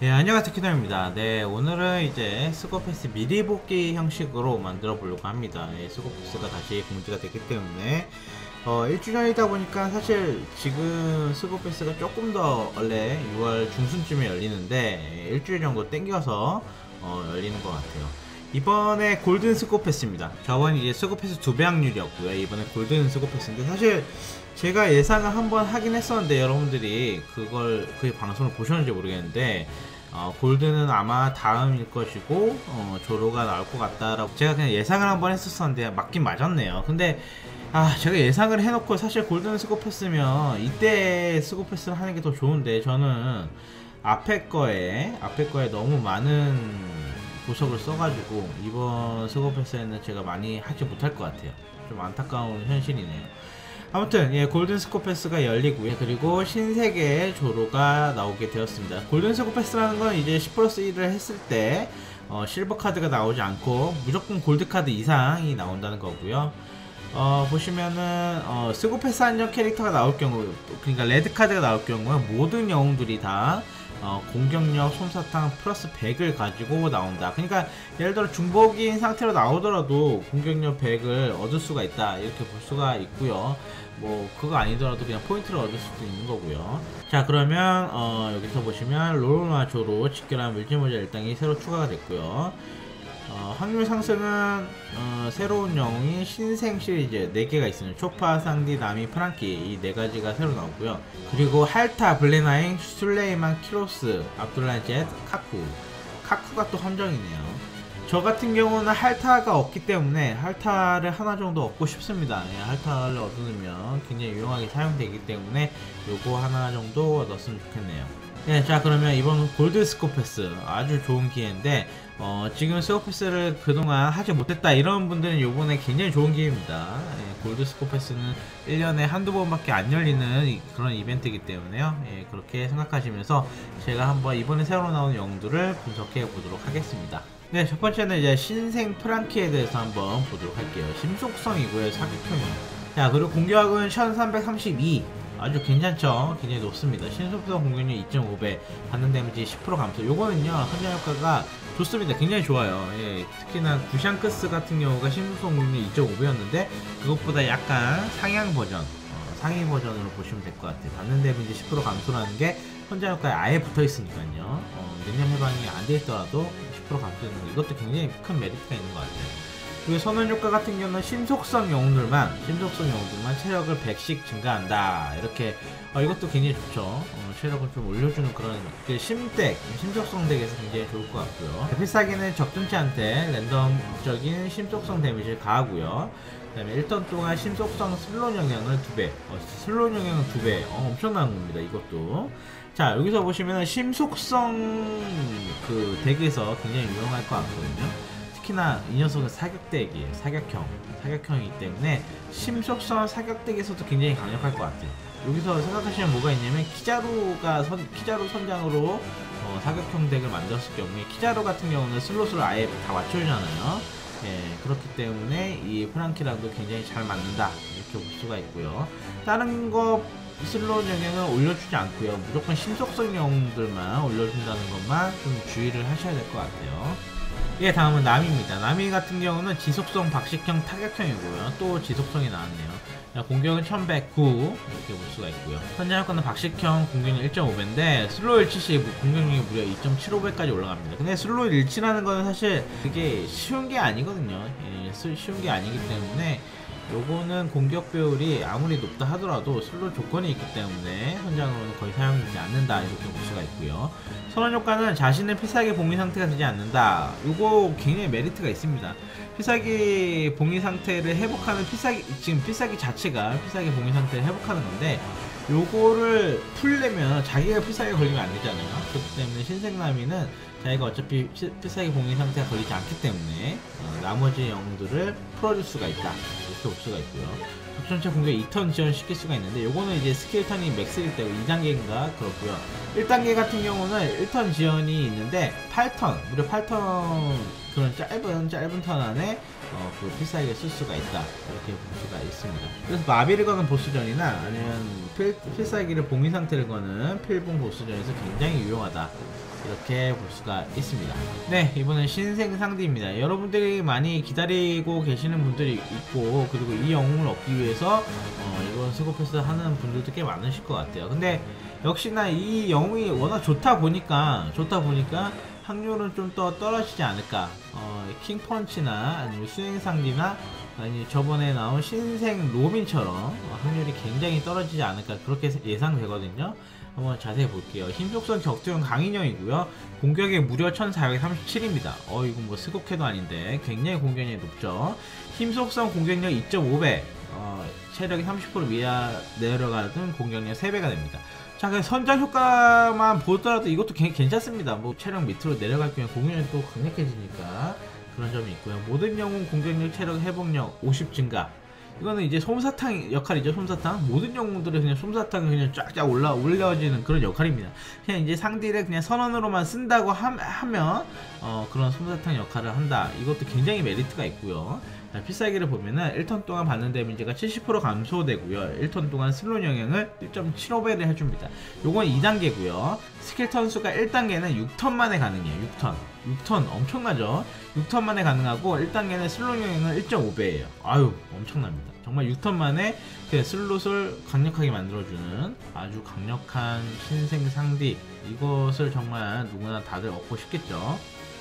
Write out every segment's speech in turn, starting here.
네, 안녕하세요 키노입니다. 네, 오늘은 이제 스코패스 미리 복귀 형식으로 만들어 보려고 합니다. 네, 스코패스가 다시 공지가 됐기 때문에 어, 1주년이다 보니까 사실 지금 스코패스가 조금 더 원래 6월 중순쯤에 열리는데 일주일 정도 땡겨서 어, 열리는 것 같아요. 이번에 골든 스코패스입니다. 저번 이제 스코패스 두 배 확률이었고요. 이번에 골든 스코패스인데 사실 제가 예상을 한번 하긴 했었는데 여러분들이 그걸 그 방송을 보셨는지 모르겠는데 어, 골드는 아마 다음일 것이고 어, 조로가 나올 것 같다라고 제가 그냥 예상을 한번 했었었는데 맞긴 맞았네요. 근데 아 제가 예상을 해놓고 사실 골든 스코패스면 이때 스코패스를 하는 게 더 좋은데 저는 앞에 거에 앞에 거에 너무 많은 보석을 써가지고 이번 스코패스에는 제가 많이 하지 못할 것 같아요. 좀 안타까운 현실이네요. 아무튼 예 골든 스코패스가 열리고요 그리고 신세계 조로가 나오게 되었습니다 골든 스코패스라는 건 이제 10 플러스 1을 했을 때 어, 실버 카드가 나오지 않고 무조건 골드 카드 이상이 나온다는 거고요 어, 보시면은 어, 스코패스 한정 캐릭터가 나올 경우 그러니까 레드 카드가 나올 경우에 모든 영웅들이 다 어, 공격력, 솜사탕 플러스 100을 가지고 나온다. 그러니까 예를 들어 중복인 상태로 나오더라도 공격력 100을 얻을 수가 있다. 이렇게 볼 수가 있고요. 뭐 그거 아니더라도 그냥 포인트를 얻을 수도 있는 거고요. 자 그러면 어, 여기서 보시면 로로마조로 직결한 물질모자 일당이 새로 추가가 됐고요. 어, 확률 상승은 어, 새로운 영웅이 신생 시리즈 4개가 있습니다. 초파, 상디, 나미, 프랑키 이 4가지가 새로 나오고요. 그리고 할타, 블레나잉, 술레이만, 키로스, 압둘라젯, 카쿠 카쿠가 또 함정이네요. 저 같은 경우는 할타가 없기 때문에 할타를 하나 정도 얻고 싶습니다. 예, 할타를 얻으면 굉장히 유용하게 사용되기 때문에 요거 하나 정도 얻었으면 좋겠네요. 네, 자 그러면 이번 골드 스코패스 아주 좋은 기회인데 어, 지금 스코패스를 그동안 하지 못했다 이런 분들은 요번에 굉장히 좋은 기회입니다. 예, 골드 스코패스는 1년에 한두 번밖에 안 열리는 그런 이벤트이기 때문에요. 예, 그렇게 생각하시면서 제가 한번 이번에 새로 나온 영웅들을 분석해 보도록 하겠습니다. 네, 첫 번째는 이제 신생 프랑키에 대해서 한번 보도록 할게요. 심속성이고요, 사격형이요. 자, 그리고 공격은 1332. 아주 괜찮죠? 굉장히 높습니다. 신속성 공격력 2.5배, 받는 데미지 10% 감소. 요거는요, 선장 효과가 좋습니다. 굉장히 좋아요. 예, 특히나 구샹크스 같은 경우가 신속성 공격력 2.5배였는데, 그것보다 약간 상향 버전, 어, 상위 버전으로 보시면 될 것 같아요. 받는 데미지 10% 감소라는 게 선장 효과에 아예 붙어 있으니까요. 어, 능력 해방이 안 돼 있더라도 10% 감소되는 거 이것도 굉장히 큰 메리트가 있는 것 같아요. 그리고 선언 효과 같은 경우는 심속성 영웅들만 심속성 영웅들만 체력을 100씩 증가한다. 이렇게 어, 이것도 굉장히 좋죠. 어, 체력을 좀 올려주는 그런 그 심덱 심속성 덱에서 굉장히 좋을 것 같고요. 필살기는 적중치한테 랜덤적인 심속성 데미지를 가하고요. 그 다음에 1턴 동안 심속성 슬롯 영향을 2배 어, 슬롯 영향은 2배. 어, 엄청난 겁니다 이것도. 자 여기서 보시면 심속성 그 덱에서 굉장히 유용할 것 같거든요 특히나 이 녀석은 사격덱이에요. 사격형. 사격형이기 때문에 심속성 사격덱에서도 굉장히 강력할 것 같아요. 여기서 생각하시면 뭐가 있냐면 키자루가 선, 키자루 선장으로 어, 사격형 덱을 만들었을 경우에 키자루 같은 경우는 슬롯을 아예 다 맞춰주잖아요. 예, 그렇기 때문에 이 프랑키랑도 굉장히 잘 맞는다 이렇게 볼 수가 있고요. 다른 거 슬롯 영향을 올려주지 않고요. 무조건 심속성 영웅들만 올려준다는 것만 좀 주의를 하셔야 될 것 같아요. 예, 다음은 나미입니다. 나미 같은 경우는 지속성 박식형 타격형이고요. 또 지속성이 나왔네요. 공격은 1109 이렇게 볼 수가 있고요. 현재 효과는 박식형 공격력 1.5배인데 슬로우 일치시 공격력이 무려 2.75배까지 올라갑니다. 근데 슬로우 일치라는 거는 사실 그게 쉬운 게 아니거든요. 예, 쉬운 게 아니기 때문에 요거는 공격 배율이 아무리 높다 하더라도 슬롯 조건이 있기 때문에 현장으로는 거의 사용되지 않는다 이렇게 볼 수가 있고요. 선언 효과는 자신의 필살기 봉위 상태가 되지 않는다. 요거 굉장히 메리트가 있습니다. 필살기 봉위 상태를 회복하는 필살기 지금 필살기 자체가 필살기 봉위 상태를 회복하는 건데 요거를 풀려면 자기가 필살기 걸리면 안 되잖아요. 그렇기 때문에 신생남이는 자기가 어차피 피- 필살기 봉인 상태가 걸리지 않기 때문에 어, 나머지 영웅들을 풀어줄 수가 있다. 이렇게 볼 수가 있고요. 적전체 공격 2턴 지원시킬 수가 있는데 요거는 이제 스킬 턴이 맥스일 때고 2단계인가 그렇고요. 1단계 같은 경우는 1턴 지원이 있는데 8턴 무려 8턴 그런 짧은 짧은 턴 안에 어, 그 필살기를 쓸 수가 있다 이렇게 볼 수가 있습니다 그래서 마비를 거는 보스전이나 아니면 필, 필살기를 봉인 상태를 거는 필봉 보스전에서 굉장히 유용하다 이렇게 볼 수가 있습니다. 네, 이번엔 신생 상디입니다. 여러분들이 많이 기다리고 계시는 분들이 있고, 그리고 이 영웅을 얻기 위해서, 어, 이번 스코패스 하는 분들도 꽤 많으실 것 같아요. 근데, 역시나 이 영웅이 워낙 좋다 보니까, 좋다 보니까, 확률은 좀 더 떨어지지 않을까. 어, 킹펀치나, 아니면 수행상디나, 아니, 저번에 나온 신생 로빈처럼, 어, 확률이 굉장히 떨어지지 않을까. 그렇게 예상되거든요. 한번 자세히 볼게요. 힘속성 격투형 강인형이고요. 공격이 무려 1437입니다. 어 이거 뭐 스곡해도 아닌데 굉장히 공격력이 높죠. 힘속성 공격력 2.5배, 어, 체력이 30% 미하 내려가는 공격력 3배가 됩니다. 자, 그 선장 효과만 보더라도 이것도 괜- 괜찮습니다. 뭐 체력 밑으로 내려갈 경우에 공격력이 또 강력해지니까 그런 점이 있고요. 모든 영웅 공격력, 체력, 회복력 50 증가. 이거는 이제 솜사탕 역할이죠 솜사탕 모든 영웅들이 그냥 솜사탕이 그냥 쫙쫙 올라 올려지는 그런 역할입니다 그냥 이제 상대를 그냥 선언으로만 쓴다고 함- 하면 어, 그런 솜사탕 역할을 한다 이것도 굉장히 메리트가 있고요 자, 필살기를 보면은 1턴 동안 받는 데미지가 70% 감소되고요. 1턴 동안 슬롯 영향을 1.75배를 해줍니다. 요건 2단계고요. 스킬 턴 수가 1단계는 6턴 만에 가능해요. 6턴. 6턴. 엄청나죠? 6턴 만에 가능하고 1단계는 슬롯 영향은 1.5배예요. 아유 엄청납니다. 정말 6턴 만에 그 슬롯을 강력하게 만들어주는 아주 강력한 신생 상디. 이것을 정말 누구나 다들 얻고 싶겠죠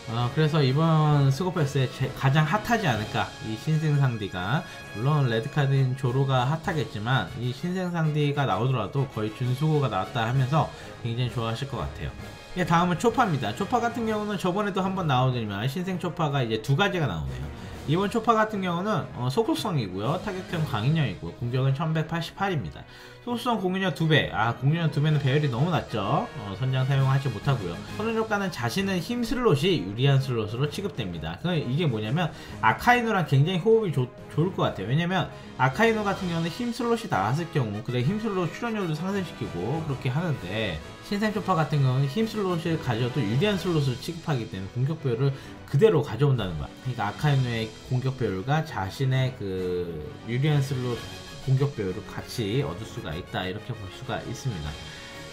어, 그래서 이번 스고패스에 제- 가장 핫하지 않을까 이 신생 상디가 물론 레드카드인 조로가 핫하겠지만 이 신생 상디가 나오더라도 거의 준수고가 나왔다 하면서 굉장히 좋아하실 것 같아요 예, 다음은 초파입니다. 초파 같은 경우는 저번에도 한번 나오더니만 신생 초파가 이제 두 가지가 나오네요. 이번 초파 같은 경우는 어, 속속성이고요. 타격형 강인형이고요. 공격은 1188입니다. 속속성 공격력 2배. 아, 공격력 2배는 배열이 너무 낮죠. 어, 선장 사용하지 못하고요. 선언 효과는 자신은 힘 슬롯이 유리한 슬롯으로 취급됩니다. 그 이게 뭐냐면 아카이노랑 굉장히 호흡이 좋, 좋을 것 같아요. 왜냐면 아카이노 같은 경우는 힘 슬롯이 나왔을 경우 그래 힘 슬롯 출연료도 상승시키고 그렇게 하는데 신생 초파 같은 경우는 힘 슬롯을 가져도 유리한 슬롯을 취급하기 때문에 공격 배율을 그대로 가져온다는 거야. 그러니까 아카이노의 공격 배율과 자신의 그 유리한 슬롯 공격 배율을 같이 얻을 수가 있다 이렇게 볼 수가 있습니다.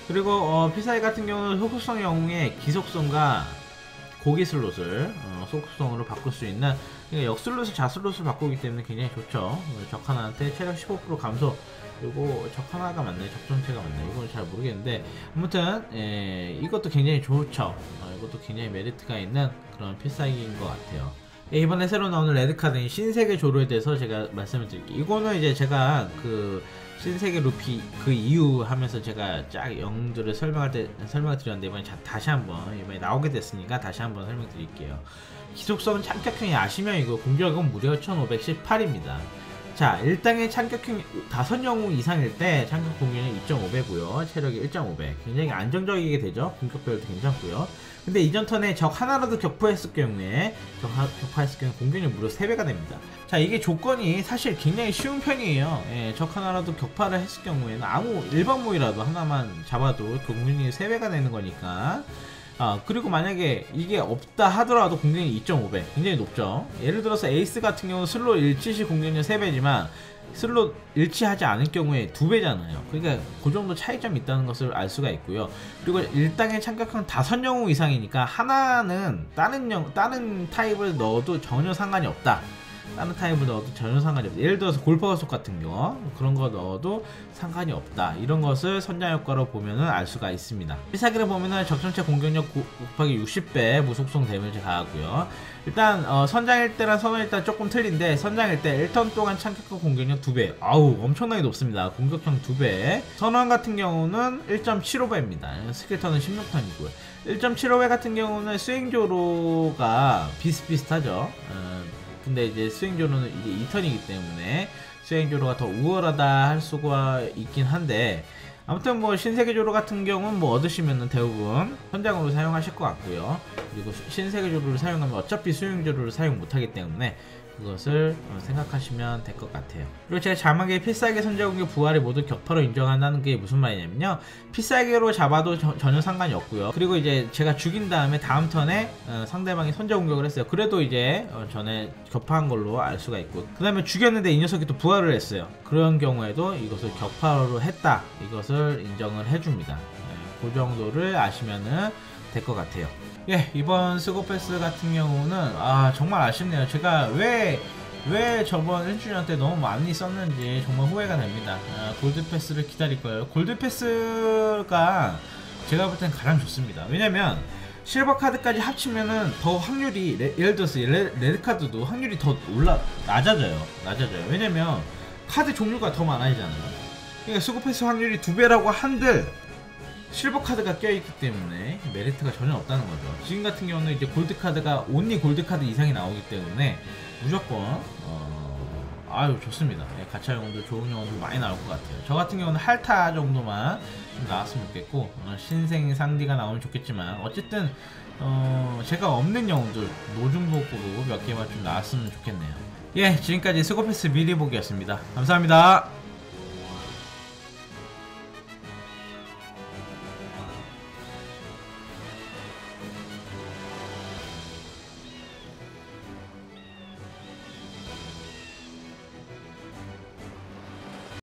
그리고 어, 피사이 같은 경우는 소속성 영웅의 기속성과 고기 슬롯을 어, 소속성으로 바꿀 수 있는 그러니까 역슬롯을 좌슬롯을 바꾸기 때문에 굉장히 좋죠. 어, 적 하나한테 체력 15% 감소. 그리고 적 하나가 맞나요? 적정체가 맞나요? 이건 잘 모르겠는데 아무튼 예, 이것도 굉장히 좋죠. 어, 이것도 굉장히 메리트가 있는 그런 필살기인 것 같아요. 예, 이번에 새로 나오는 레드카드인 신세계 조로에 대해서 제가 말씀을 드릴게요. 이거는 이제 제가 그 신세계 루피 그 이유 하면서 제가 쫙 영들을 설명할 때 설명을 드렸는데 이번에 자, 다시 한번 이번에 나오게 됐으니까 다시 한번 설명드릴게요. 기속성은 참격형이 아시면이고 공격은 무려 1518입니다. 자, 1당의 참격형 5영웅 이상일 때 참격 공격이 2.5배고요. 체력이 1.5배. 굉장히 안정적이게 되죠. 공격 배열도 괜찮고요. 근데 이전 턴에 적 하나라도 격파했을 경우에 적 하- 격파했을 경우 공격이 무려 3배가 됩니다. 자, 이게 조건이 사실 굉장히 쉬운 편이에요. 예, 적 하나라도 격파를 했을 경우에는 아무 일반 모이라도 하나만 잡아도 공격이 3배가 되는 거니까 아, 그리고 만약에 이게 없다 하더라도 공격이 2.5배. 굉장히 높죠. 예를 들어서 에이스 같은 경우는 슬롯 일치시 공격력 3배지만 슬롯 일치하지 않을 경우에 2배잖아요. 그러니까 그 정도 차이점이 있다는 것을 알 수가 있고요. 그리고 일당의 참격형 5영웅 이상이니까 하나는 다른 영, 다른 타입을 넣어도 전혀 상관이 없다. 다른 타입을 넣어도 전혀 상관이 없다. 예를 들어서 골퍼가속 같은 경우 그런 거 넣어도 상관이 없다. 이런 것을 선장 효과로 보면은 알 수가 있습니다. 필살기를 보면은 적정체 공격력 고- 곱하기 60배 무속성 데미지 가하고요. 일단 어, 선장일 때랑 선원일 때 조금 틀린데 선장일 때 1턴 동안 참격형 공격력 2배. 아우 엄청나게 높습니다. 공격형 2배. 선원 같은 경우는 1.75배입니다. 스킬턴은 16턴이고요. 1.75배 같은 경우는 스윙조로가 비슷비슷하죠. 어, 근데 이제 스윙조로는 이게 2턴이기 때문에 스윙조로가 더 우월하다 할 수가 있긴 한데 아무튼 뭐 신세계조로 같은 경우는 뭐 얻으시면은 대부분 현장으로 사용하실 것 같고요. 그리고 신세계조로를 사용하면 어차피 수용조로를 사용 못하기 때문에 그것을 어, 생각하시면 될 것 같아요. 그리고 제가 자막에 필살기 선제공격 부활을 모두 격파로 인정한다는 게 무슨 말이냐면요. 필살기로 잡아도 저- 전혀 상관이 없고요. 그리고 이제 제가 죽인 다음에 다음 턴에 어, 상대방이 선제공격을 했어요. 그래도 이제 어, 전에 격파한 걸로 알 수가 있고 그 다음에 죽였는데 이 녀석이 또 부활을 했어요. 그런 경우에도 이것을 격파로 했다. 이것을 인정을 해줍니다. 예, 그 정도를 아시면은 될 것 같아요. 예, 이번 스고패스 같은 경우는 아 정말 아쉽네요. 제가 왜 왜 저번 1주년 때 너무 많이 썼는지 정말 후회가 됩니다. 아, 골드 패스를 기다릴 거예요. 골드 패스가 제가 볼 땐 가장 좋습니다. 왜냐면 실버 카드까지 합치면은 더 확률이 레- 예를 들어서 레, 레드 카드도 확률이 더 올라 낮아져요. 낮아져요. 왜냐면 카드 종류가 더 많아지잖아요. 그러니까 스고패스 확률이 두 배라고 한들 실버 카드가 껴있기 때문에 메리트가 전혀 없다는 거죠. 지금 같은 경우는 이제 골드 카드가 온리 골드 카드 이상이 나오기 때문에 무조건 어, 아유 좋습니다. 예, 가차 영웅도 좋은 영웅도 많이 나올 것 같아요. 저 같은 경우는 할타 정도만 좀 나왔으면 좋겠고 어, 신생 상디가 나오면 좋겠지만 어쨌든 어, 제가 없는 영웅들 노중복으로 몇 개만 좀 나왔으면 좋겠네요. 예, 지금까지 스고패스 미리 보기였습니다. 감사합니다.